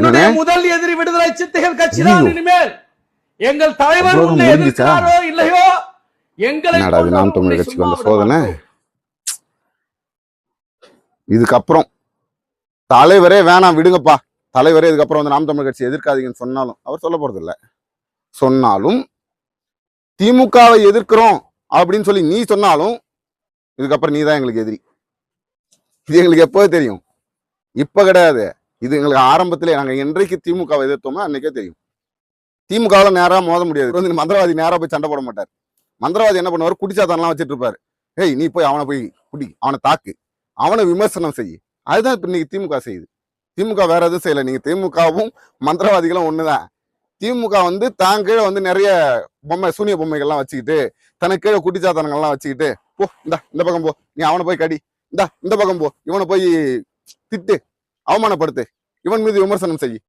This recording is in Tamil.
உன்னுடைய? முதல் எதிரி விடுதலை சித்தைகள் கட்சி தான். இனிமேல் எங்கள் தலைவர் உன்னை? எதிர்க்கிறாரோ இல்லையோ எங்களை நாம் உன்னை கட்சிக்கு வந்த சோதனை. இதுக்கப்புறம் தலைவரே வேணாம் விடுங்கப்பா தலைவரே இதுக்கப்புறம் வந்து நாம் தமிழர் கட்சி எதிர்க்காதீங்கன்னு சொன்னாலும் அவர் சொல்ல போறது இல்ல சொன்னாலும் திமுகவை எதிர்க்கிறோம் அப்படின்னு சொல்லி நீ சொன்னாலும் இதுக்கப்புறம் நீ தான் எங்களுக்கு எதிரி இது எங்களுக்கு எப்போ தெரியும் இப்ப கிடையாது இது எங்களுக்கு ஆரம்பத்திலே நாங்கள் என்றைக்கு திமுகவை எதிர்த்தோமோ அன்னைக்கே தெரியும். திமுகவில் நேராக மோத முடியாது. வந்து மந்திரவாதி நேராக போய் சண்டை போட மாட்டார். மந்திரவாதி என்ன பண்ணுவார்? குடிச்சாத்தான்லாம் வச்சுட்டு இருப்பாரு ஏய் நீ போய் அவனை போய் குடி அவனை தாக்கு அவனை விமர்சனம் செய் அதுதான் இப்போ இன்னைக்கு திமுக செய்யுது. திமுக வேற எதுவும் செய்யலை. நீங்கள் திமுகவும் மந்திரவாதிகளும் ஒண்ணுதான். திமுக வந்து தான் கீழே வந்து நிறைய பொம்மை சூனிய பொம்மைகள்லாம் வச்சுக்கிட்டு தனக்கு கீழே குட்டிச்சாத்தனங்கள்லாம் வச்சுக்கிட்டு போ இந்த இந்த பக்கம் போ. நீ அவனை போய் கடி. இந்த இந்த பக்கம் போ. இவனை போய் திட்டு. அவமானப்படுத்து. இவன் மீது விமர்சனம் செய்.